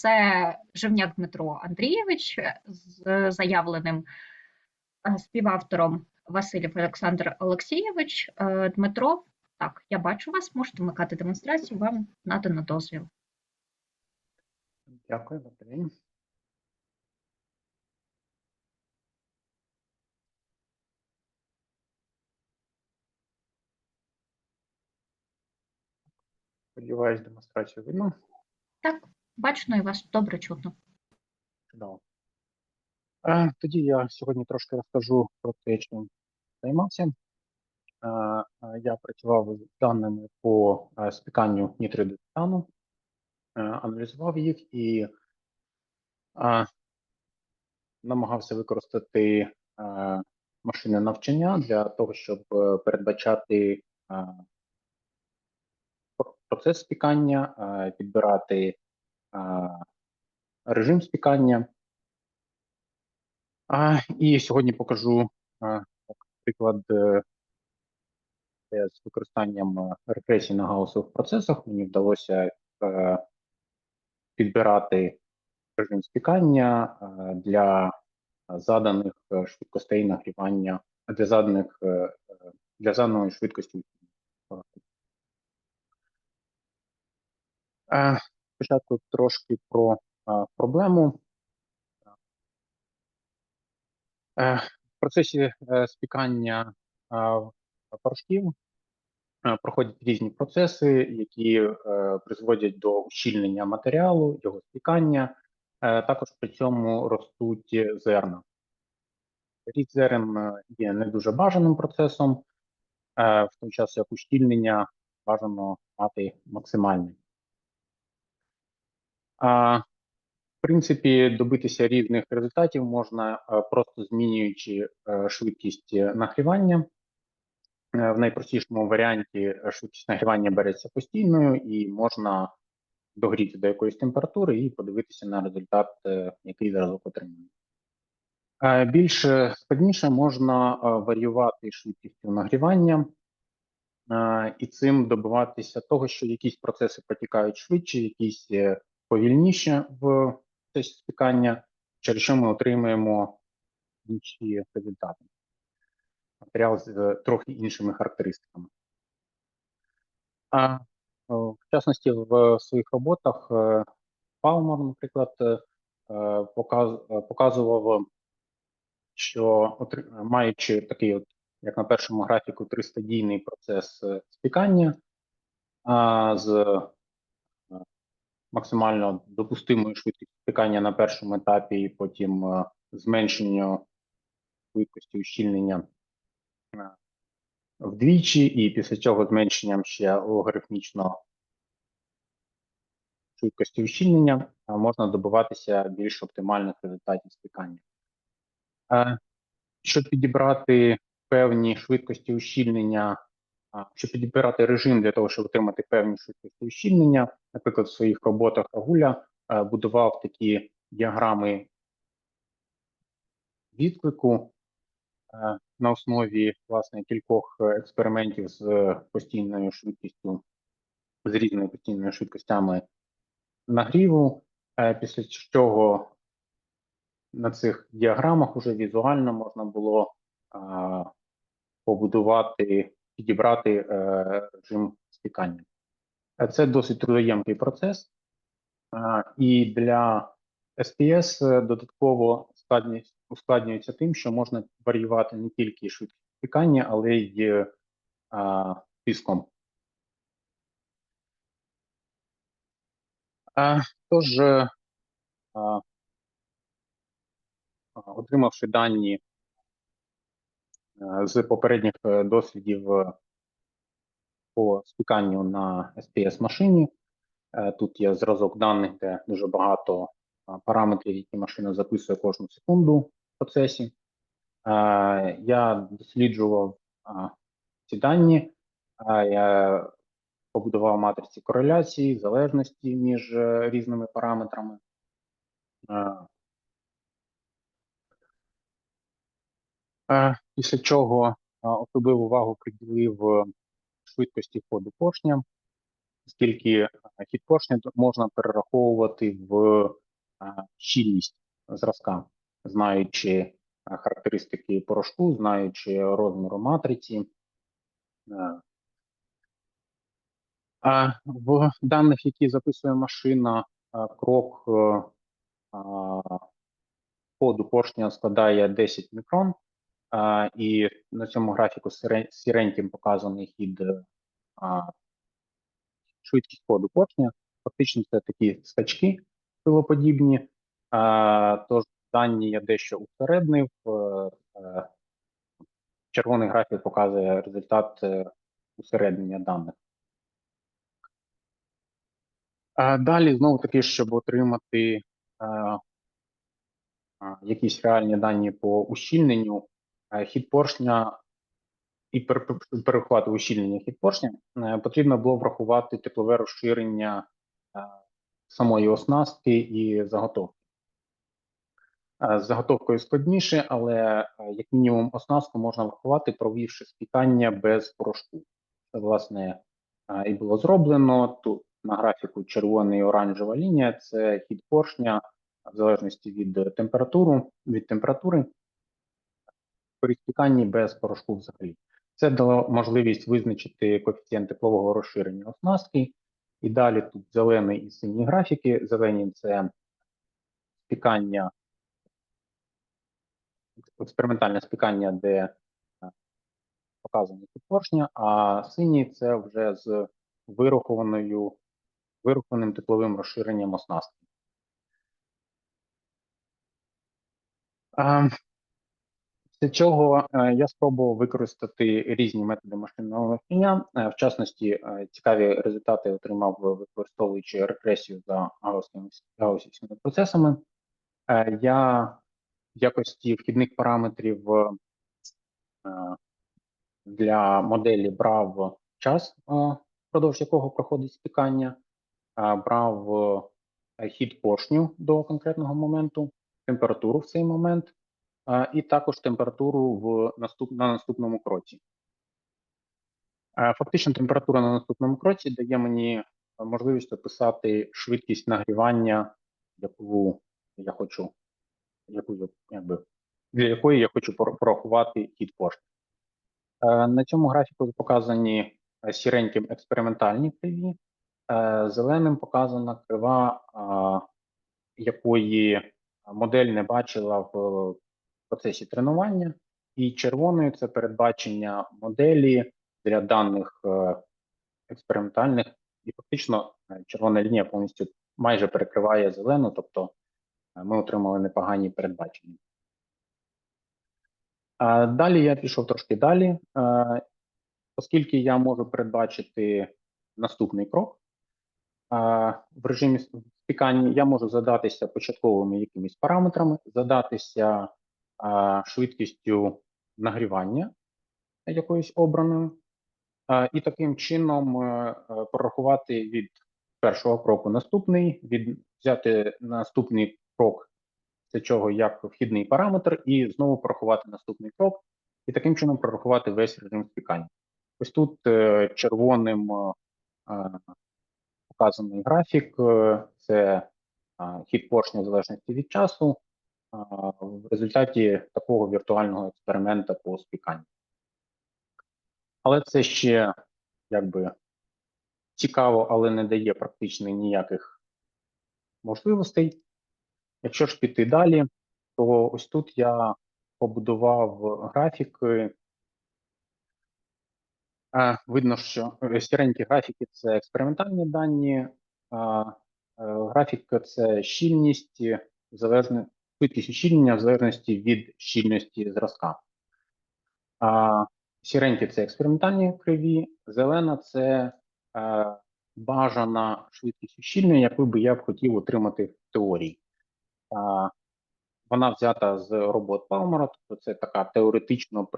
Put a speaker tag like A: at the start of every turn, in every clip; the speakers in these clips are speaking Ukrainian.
A: Це Живняк Дмитро Андрійович з заявленим е, співавтором Васильєв Олександр Олексійович. Е, Дмитро, так, я бачу вас, можете вмикати демонстрацію, вам надано дозвіл.
B: Дякую, день. Сподіваюсь, демонстрацію видно.
A: Так, бачно і вас добре чутно.
B: Чудово. Тоді я сьогодні трошки розкажу про те, чим займався. Я працював з даними по спіканню нітроїдостану, е, аналізував їх і намагався використати машини навчання для того, щоб е, передбачати процес спікання, підбирати режим спікання. А, і сьогодні покажу а, приклад е, з використанням регресії на гаусових процесах. Мені вдалося е, підбирати режим спікання е, для заданих швидкостей нагрівання, для заданих для заданої швидкості. Спочатку трошки про е, проблему. Е, В процесі е, спікання порошків е, проходять різні процеси, які призводять до ущільнення матеріалу, його спікання. Також при цьому ростуть зерна. Ріст зерен є не дуже бажаним процесом, в той час як ущільнення бажано мати максимальне. В принципі, добитися різних результатів можна просто змінюючи е, швидкість нагрівання. Е, В найпростішому варіанті е, швидкість нагрівання береться постійною і можна догріти до якоїсь температури і подивитися на результат, який зразок отримує. Більш складніше можна варіювати швидкістю нагрівання і цим добиватися того, що якісь процеси протікають швидше, якісь повільніше в процесі спікання, через що ми отримуємо інші результати. Матеріал з е, трохи іншими характеристиками. А в частності в своїх роботах е, Палмер, наприклад, е, показ- показував, що маючи такий, от, як на першому графіку, тристадійний процес спікання з максимально допустимою швидкістю спікання на першому етапі, і потім е, зменшення швидкості ущільнення е, вдвічі, і після цього зменшенням ще логарифмічно швидкості ущільнення можна добиватися більш оптимальних результатів спікання. Е, Щоб підібрати певні швидкості ущільнення, щоб підібрати режим для того, щоб отримати певні швидкості ущільнення, наприклад, в своїх роботах Рагуля е, будував такі діаграми відклику е, на основі власне кількох експериментів з постійною швидкістю, з різними постійними швидкостями нагріву, е, після чого на цих діаграмах уже візуально можна було побудувати, підібрати е, режим спікання. Е, Це досить трудоємкий процес, і для SPS е, додатково ускладнюється тим, що можна варіювати не тільки швидкість спікання, але й тиском. Тож, е, отримавши дані е, з попередніх е, дослідів е, по спіканню на SPS машині. Е, Тут є зразок даних, де дуже багато параметрів, які машина записує кожну секунду в процесі. Я досліджував ці дані, я побудував матриці кореляції, залежності між різними параметрами. Після чого особливу увагу приділив е, швидкості ходу поршня. оскільки е, хід поршня можна перераховувати в е, щільність зразка, знаючи характеристики порошку, знаючи розміру матриці. А в даних, які записує машина, крок ходу поршня складає 10 мікрон, і на цьому графіку сіреньким показаний хід швидкість ходу поршня. Фактично це такі скачки пилоподібні. Тож дані я дещо усереднив. Е, е, Червоний графік показує результат е, усереднення даних. Далі, знову таки, щоб отримати якісь реальні дані по ущільненню, хід поршня і пер- пер- ущільнення хід поршня, е, потрібно було врахувати теплове розширення е, самої оснастки і заготовки. Е, З заготовкою складніше, але е, як мінімум оснастку можна врахувати, провівши спікання без порошку. Це, власне, е, і було зроблено. Тут на графіку червона і оранжева лінія це хід поршня в залежності від е, температури, від температури при спіканні без порошку взагалі. Це дало можливість визначити коефіцієнт теплового розширення оснастки. І далі тут зелений і синій графіки. Зелені це спікання, експериментальне спікання, де е, показаний тип поршня, а синій це вже з вирахованою вирахованим тепловим розширенням оснастки. Після чого е, я спробував використати різні методи машинного навчання. Е, В частності, е, цікаві результати отримав, використовуючи регресію за гаусівськими процесами. Я в якості вхідних параметрів для моделі брав час, впродовж якого проходить спікання, е, брав хід поршню до конкретного моменту, температуру в цей момент, і також температуру в наступ, на наступному кроці. Фактично, температура на наступному кроці дає мені можливість описати швидкість нагрівання, яку я хочу, яку якби, для якої я хочу пор- порахувати хід. Е, На цьому графіку показані сіреньким експериментальні криві, зеленим показана крива, якої модель не бачила в процесі тренування, і червоною це передбачення моделі для даних е, експериментальних, і фактично е, червона лінія повністю майже перекриває зелену, тобто е, ми отримали непогані передбачення. Далі я пішов трошки далі, оскільки я можу передбачити наступний крок. В режимі спікання я можу задатися початковими якимись параметрами, задатися швидкістю нагрівання якоюсь обраною, і таким чином е, е, прорахувати від першого кроку наступний, від взяти наступний крок це чого як вхідний параметр, і знову порахувати наступний крок, і таким чином прорахувати весь режим спікання. Ось тут е, червоним показаний графік, це хід поршня в залежності від часу в результаті такого віртуального експеримента по спіканню. Але це ще якби цікаво, але не дає практично ніяких можливостей. Якщо ж піти далі, то ось тут я побудував графіки. Видно, що сіренькі графіки це експериментальні дані, е, графік це щільність залежно, швидкість ущільнення в залежності від щільності зразка. Сіренькі це експериментальні криві, зелена це е, бажана швидкість ущільнення, яку би я б хотів отримати в теорії. Вона взята з робот Палмера, тобто це така теоретично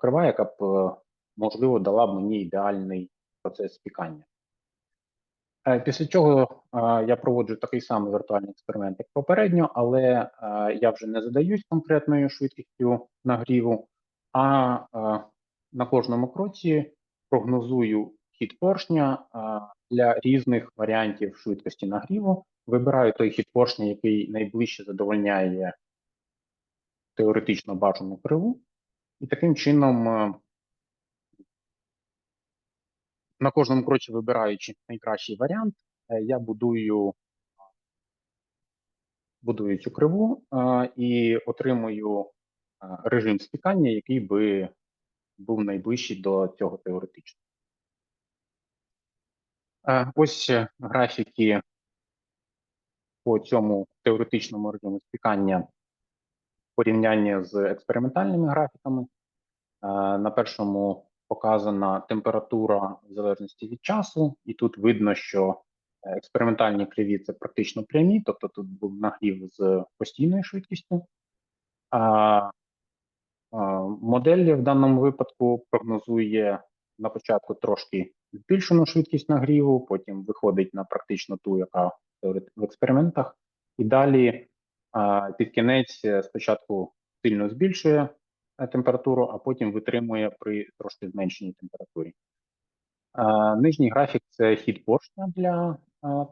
B: крива, яка б е, можливо дала б мені ідеальний процес спікання. Е, Після чого е, я проводжу такий самий віртуальний експеримент, як попередньо, але е, я вже не задаюсь конкретною швидкістю нагріву, а на кожному кроці прогнозую хід поршня, для різних варіантів швидкості нагріву. Вибираю той хід поршня, який найближче задовольняє теоретично бажану криву. І таким чином, на кожному кроці вибираючи найкращий варіант, е, я будую, будую цю криву е, і отримую е, режим спікання, який би був найближчий до цього теоретично. Ось графіки по цьому теоретичному режиму спікання в порівнянні з експериментальними графіками. На першому показана температура в залежності від часу, і тут видно, що е, експериментальні криві це практично прямі, тобто тут був нагрів з постійною швидкістю. А модель в даному випадку прогнозує на початку трошки збільшену швидкість нагріву, потім виходить на практично ту, яка в експериментах, і далі під кінець е, спочатку сильно збільшує температуру, а потім витримує при трошки зменшеній температурі. Нижній графік це хід поршня для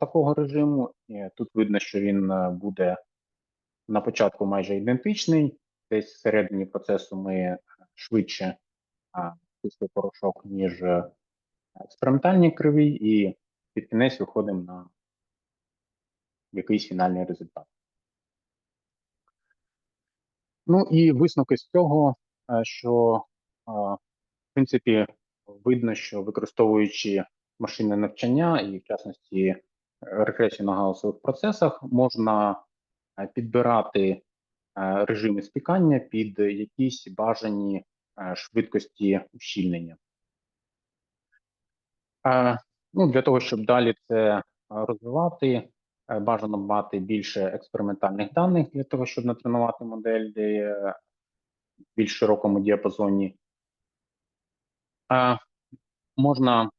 B: такого режиму. Тут видно, що він е, буде на початку майже ідентичний. Десь всередині процесу ми е, швидше після порошок, ніж експериментальні криві, і під кінець виходимо на якийсь фінальний результат. Ну і висновки з цього, е, що е, в принципі видно, що використовуючи машинне навчання і в частності регресію на гаусових процесах, можна е, підбирати режими спікання під якісь бажані швидкості ущільнення. Ну, для того, щоб далі це розвивати, бажано мати більше експериментальних даних для того, щоб натренувати модель, де е, в більш широкому діапазоні. Е, Можна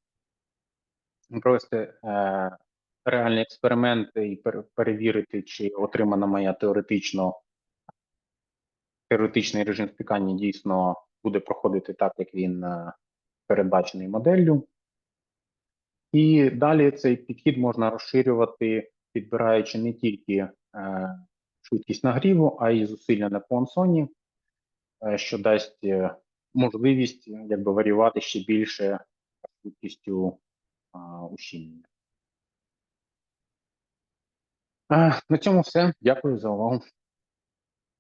B: провести е, реальні експерименти і пер- перевірити, чи отримана моя теоретично теоретичний режим спікання дійсно буде проходити так, як він е, передбачений моделлю. І далі цей підхід можна розширювати, підбираючи не тільки е, швидкість нагріву, а й зусилля на понсоні, е, що дасть е, можливість якби варіювати ще більше швидкістю ущільнення. На цьому все. Дякую за увагу.